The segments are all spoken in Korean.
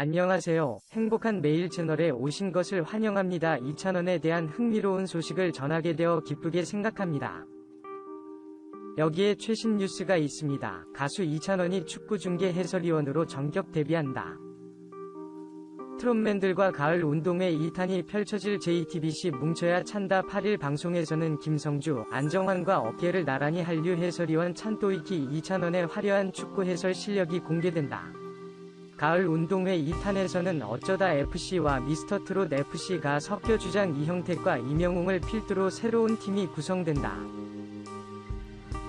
안녕하세요. 행복한 메일 채널에 오신 것을 환영합니다. 이찬원에 대한 흥미로운 소식을 전하게 되어 기쁘게 생각합니다. 여기에 최신 뉴스가 있습니다. 가수 이찬원이 축구 중계 해설위원으로 전격 데뷔한다. 트롯맨들과 가을 운동회 2탄이 펼쳐질 JTBC 뭉쳐야 찬다 8일 방송에서는 김성주, 안정환과 어깨를 나란히 한류 해설위원 찬또이키 이찬원의 화려한 축구 해설 실력이 공개된다. 가을 운동회 2탄에서는 어쩌다 FC와 미스터 트롯 FC가 섞여 주장 이형택과 이명웅을 필두로 새로운 팀이 구성된다.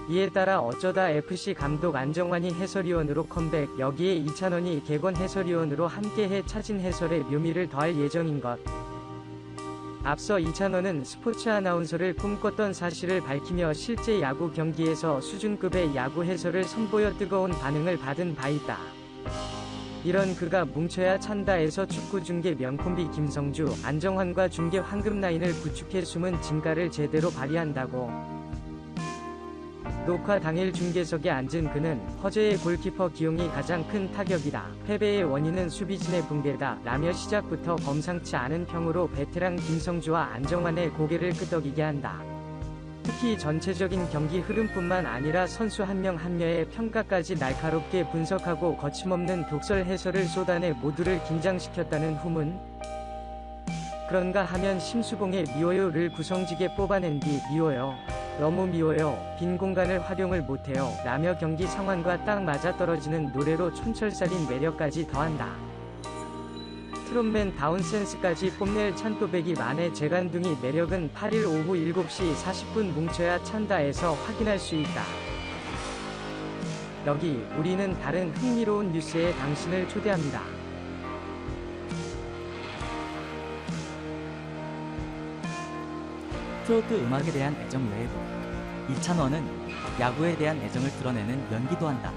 이에 따라 어쩌다 FC 감독 안정환이 해설위원으로 컴백, 여기에 이찬원이 개건 해설위원으로 함께해 차진 해설의 묘미를 더할 예정인 것. 앞서 이찬원은 스포츠 아나운서를 꿈꿨던 사실을 밝히며 실제 야구 경기에서 수준급의 야구 해설을 선보여 뜨거운 반응을 받은 바 있다. 이런 그가 뭉쳐야 찬다에서 축구 중계 명콤비 김성주, 안정환과 중계 황금 라인을 구축해 숨은 진가를 제대로 발휘한다고. 녹화 당일 중계석에 앉은 그는 허재의 골키퍼 기용이 가장 큰 타격이다. 패배의 원인은 수비진의 붕괴다. 라며 시작부터 범상치 않은 평으로 베테랑 김성주와 안정환의 고개를 끄덕이게 한다. 특히 전체적인 경기 흐름뿐만 아니라 선수 한명한 명의 평가까지 날카롭게 분석하고 거침없는 독설 해설을 쏟아내 모두를 긴장시켰다는 후문. 그런가 하면 심수봉의 미워요를 구성지게 뽑아낸 뒤 미워요. 너무 미워요. 빈 공간을 활용을 못해요. 라며 경기 상황과 딱 맞아떨어지는 노래로 촌철살인 매력까지 더한다. 트롯맨 다운 센스까지 뽐낼 찬또배기 만의 재간둥이 매력은 8일 오후 7시 40분 뭉쳐야 찬다에서 확인할 수 있다. 여기 우리는 다른 흥미로운 뉴스에 당신을 초대합니다. 트로트 음악에 대한 애정 외에도 이찬원은 야구에 대한 애정을 드러내는 연기도 한다.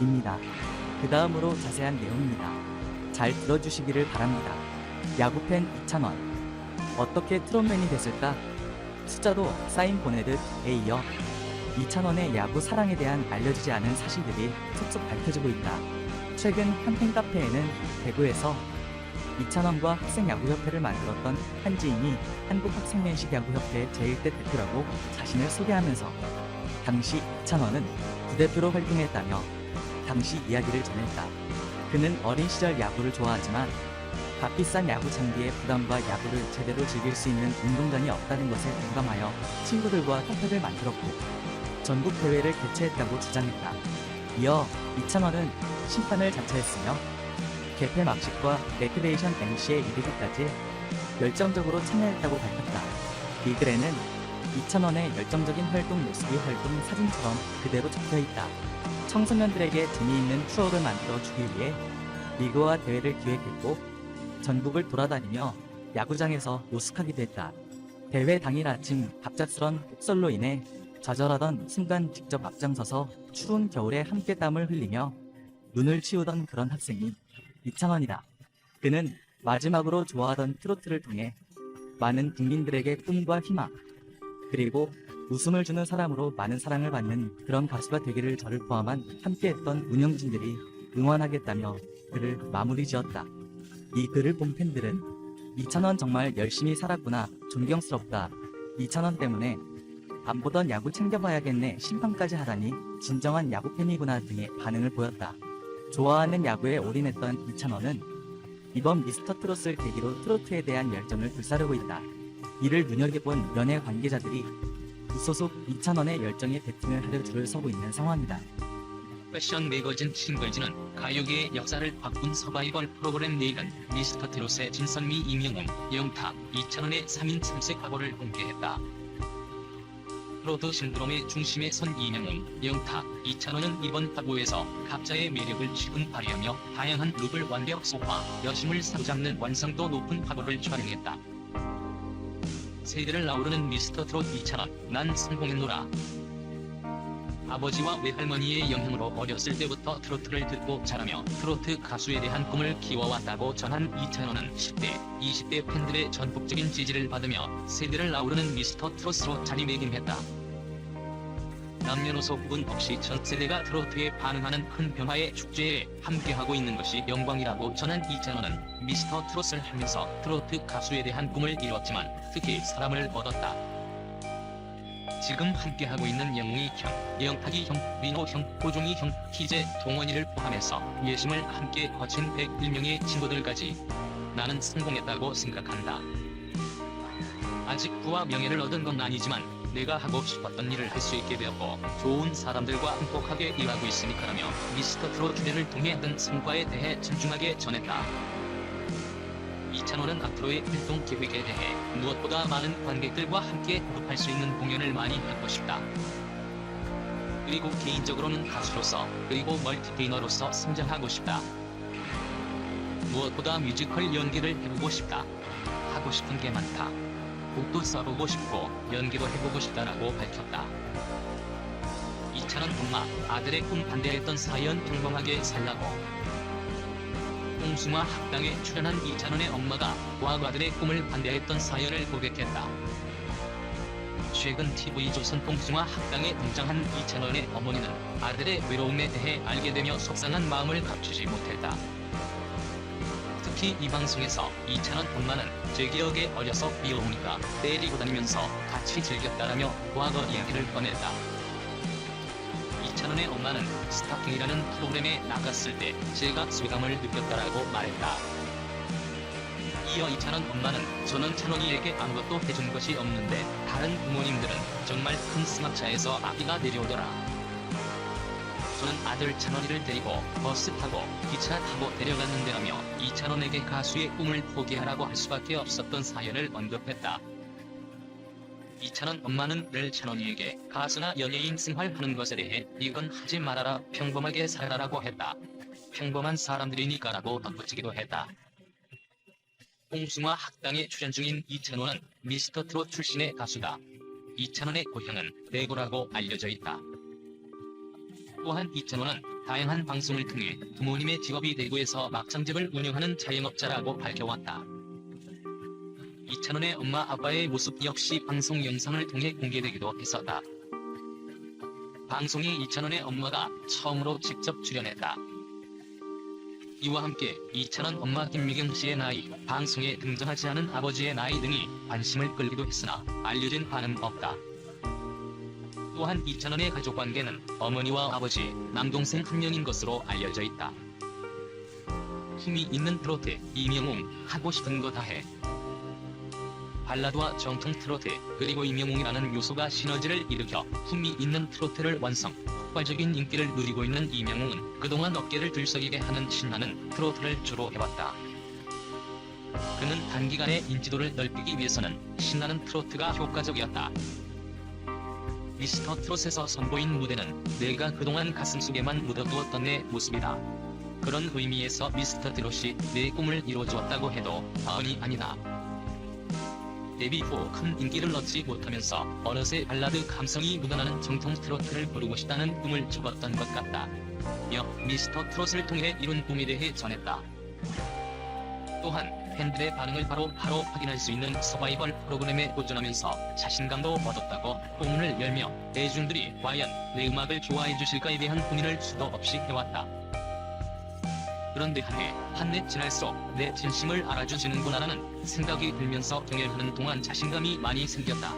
입니다. 그 다음으로 자세한 내용입니다. 잘 들어주시기를 바랍니다. 야구팬 이찬원. 어떻게 트롯맨이 됐을까? 숫자도 사인 보내듯 에 이어 이찬원의 야구 사랑에 대한 알려지지 않은 사실들이 속속 밝혀지고 있다. 최근 한 팬카페에는 대구에서 이찬원과 학생야구협회를 만들었던 한지인이 한국학생연식야구협회 제1대 대표라고 자신을 소개하면서 당시 이찬원은 부대표로 활동했다며 당시 이야기를 전했다. 그는 어린 시절 야구를 좋아하지만 값비싼 야구 장비의 부담과 야구를 제대로 즐길 수 있는 운동장이 없다는 것에 공감하여 친구들과 협회를 만들었고 전국 대회를 개최했다고 주장했다. 이어 이찬원은 심판을 자처했으며 개폐 막식과 레크레이션 MC에 이르기까지 열정적으로 참여했다고 밝혔다. 이 글에는 2,000원의 열정적인 활동 모습이 활동 사진처럼 그대로 적혀 있다. 청소년들에게 재미있는 추억을 만들어 주기 위해 리그와 대회를 기획했고 전국을 돌아다니며 야구장에서 노숙하기도 했다. 대회 당일 아침 갑작스런 폭설로 인해 좌절하던 순간 직접 앞장서서 추운 겨울에 함께 땀을 흘리며 눈을 치우던 그런 학생이 이창원이다. 그는 마지막으로 좋아하던 트로트를 통해 많은 국민들에게 꿈과 희망, 그리고 웃음을 주는 사람으로 많은 사랑을 받는 그런 가수가 되기를 저를 포함한 함께했던 운영진들이 응원하겠다며 글을 마무리 지었다. 이 글을 본 팬들은 이찬원 정말 열심히 살았구나, 존경스럽다. 이찬원 때문에 안 보던 야구 챙겨봐야겠네, 심판까지 하다니 진정한 야구 팬이구나 등의 반응을 보였다. 좋아하는 야구에 올인했던 이찬원은 이번 미스터 트롯을 계기로 트로트에 대한 열정을 불사르고 있다. 이를 눈여겨본 연예 관계자들이 무소속 이찬원의 열정에 베팅을 하려 줄을 서고 있는 상황이다. 패션 매거진 싱글즈는 가요계의 역사를 바꾼 서바이벌 프로그램 내일은 미스터 트롯의 진선미 이명웅, 영탁, 이찬원의 3인 참색 화보를 공개했다. 트로트 신드롬의 중심에 선 이명웅, 영탁, 이찬원은 이번 화보에서 각자의 매력을 지금 발휘하며 다양한 룩을 완벽 소화, 여심을 사로잡는 완성도 높은 화보를 촬영했다. 세대를 아우르는 미스터 트롯 이찬원, 난 성공했노라. 아버지와 외할머니의 영향으로 어렸을 때부터 트로트를 듣고 자라며 트로트 가수에 대한 꿈을 키워왔다고 전한 이찬원은 10대, 20대 팬들의 전폭적인 지지를 받으며 세대를 아우르는 미스터 트롯으로 자리매김했다. 남녀노소 구분 없이 전 세대가 트로트에 반응하는 큰 변화의 축제에 함께하고 있는 것이 영광이라고 전한 이찬원은 미스터 트롯을 하면서 트로트 가수에 대한 꿈을 이뤘지만 특히 사람을 얻었다. 지금 함께하고 있는 영웅이 형, 영탁이 형, 민호 형, 호종이 형, 희재, 동원이를 포함해서 예심을 함께 거친 101명의 친구들까지 나는 성공했다고 생각한다. 아직 부와 명예를 얻은 건 아니지만 내가 하고 싶었던 일을 할 수 있게 되었고 좋은 사람들과 행복하게 일하고 있으니까라며 미스터 트롯 주례를 통해 얻은 성과에 대해 진중하게 전했다. 이찬호는 앞으로의 활동 계획에 대해 무엇보다 많은 관객들과 함께 호흡할 수 있는 공연을 많이 하고 싶다. 그리고 개인적으로는 가수로서 그리고 멀티게이너로서 성장하고 싶다. 무엇보다 뮤지컬 연기를 해보고 싶다. 하고 싶은 게 많다. 곡도 써보고 싶고 연기도 해보고 싶다라고 밝혔다. 이찬원 엄마 아들의 꿈 반대했던 사연 평범하게 살라고 홍숭아 학당에 출연한 이찬원의 엄마가 과거 아들의 꿈을 반대했던 사연을 고백했다. 최근 TV조선 홍숭아 학당에 등장한 이찬원의 어머니는 아들의 외로움에 대해 알게 되며 속상한 마음을 감추지 못했다. 특히 이 방송에서 이찬원 엄마는 제 기억에 어려서 귀여우니까 때리고 다니면서 같이 즐겼다라며 과거 이야기를 꺼냈다. 이찬원의 엄마는 스타킹이라는 프로그램에 나갔을 때 제가 소감을 느꼈다라고 말했다. 이어 이찬원 엄마는 저는 찬원이에게 아무것도 해준 것이 없는데 다른 부모님들은 정말 큰 스마차에서 아기가 내려오더라. 저는 아들 찬원이를 데리고 버스 타고 기차 타고 데려갔는데라며 이찬원에게 가수의 꿈을 포기하라고 할 수밖에 없었던 사연을 언급했다. 이찬원 엄마는 늘 찬원이에게 가수나 연예인 생활하는 것에 대해 이건 하지 말아라 평범하게 살아라고 했다. 평범한 사람들이니까라고 덧붙이기도 했다. 홍숭아 학당에 출연 중인 이찬원은 미스터 트롯 출신의 가수다. 이찬원의 고향은 대구라고 알려져 있다. 또한 이찬원은 다양한 방송을 통해 부모님의 직업이 대구에서 막창집을 운영하는 자영업자라고 밝혀왔다. 이찬원의 엄마 아빠의 모습 역시 방송 영상을 통해 공개되기도 했었다. 방송에 이찬원의 엄마가 처음으로 직접 출연했다. 이와 함께 이찬원 엄마 김미경 씨의 나이, 방송에 등장하지 않은 아버지의 나이 등이 관심을 끌기도 했으나 알려진 바는 없다. 또한 이찬원의 가족관계는 어머니와 아버지, 남동생 한 명인 것으로 알려져 있다. 힘이 있는 트로트, 이명웅, 하고 싶은 거 다 해. 발라드와 정통 트로트, 그리고 이명웅이라는 요소가 시너지를 일으켜 힘이 있는 트로트를 완성, 폭발적인 인기를 누리고 있는 이명웅은 그동안 어깨를 들썩이게 하는 신나는 트로트를 주로 해왔다. 그는 단기간에 인지도를 넓히기 위해서는 신나는 트로트가 효과적이었다. 미스터 트롯에서 선보인 무대는 내가 그동안 가슴속에만 묻어두었던 내 모습이다. 그런 의미에서 미스터 트롯이 내 꿈을 이루어주었다고 해도 과언이 아니다. 데뷔 후 큰 인기를 얻지 못하면서 어느새 발라드 감성이 묻어나는 정통 트로트를 부르고 싶다는 꿈을 접었던 것 같다. 여 미스터 트롯을 통해 이룬 꿈에 대해 전했다. 또한 팬들의 반응을 바로 바로 확인할 수 있는 서바이벌 프로그램에 도전하면서 자신감도 얻었다고 포문을 열며 대중들이 과연 내 음악을 좋아해 주실까에 대한 고민을 수도 없이 해왔다. 그런데 한해 한해 지날수록 내 진심을 알아주시는구나라는 생각이 들면서 경연하는 동안 자신감이 많이 생겼다.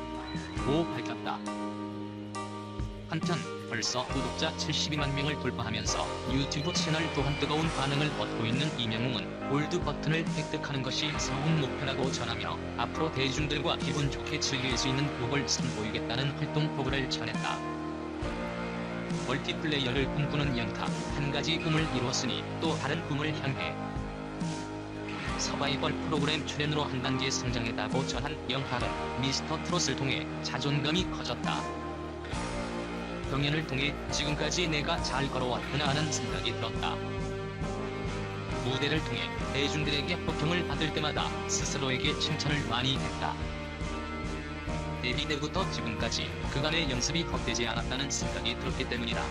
고 밝혔다. 한편 벌써 구독자 72만 명을 돌파하면서 유튜브 채널 또한 뜨거운 반응을 얻고 있는 이명웅은 골드 버튼을 획득하는 것이 서운 목표라고 전하며 앞으로 대중들과 기분 좋게 즐길 수 있는 곡을 선보이겠다는 활동 포부를 전했다. 멀티플레이어를 꿈꾸는 영탁 한 가지 꿈을 이루었으니 또 다른 꿈을 향해 서바이벌 프로그램 출연으로 한 단계 성장했다고 전한 영탁은 미스터 트롯을 통해 자존감이 커졌다. 경연을 통해 지금까지 내가 잘 걸어왔구나 하는 생각이 들었다. 무대를 통해 대중들에게 호평을 받을 때마다 스스로에게 칭찬을 많이 했다. 데뷔 때부터 지금까지 그간의 연습이 헛되지 않았다는 생각이 들었기 때문이다.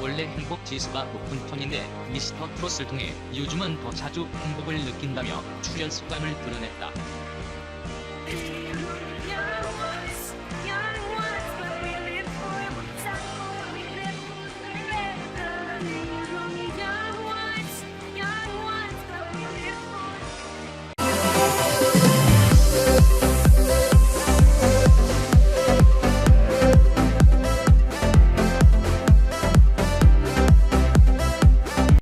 원래 행복 지수가 높은 편인데 미스터 트롯을 통해 요즘은 더 자주 행복을 느낀다며 출연 소감을 드러냈다.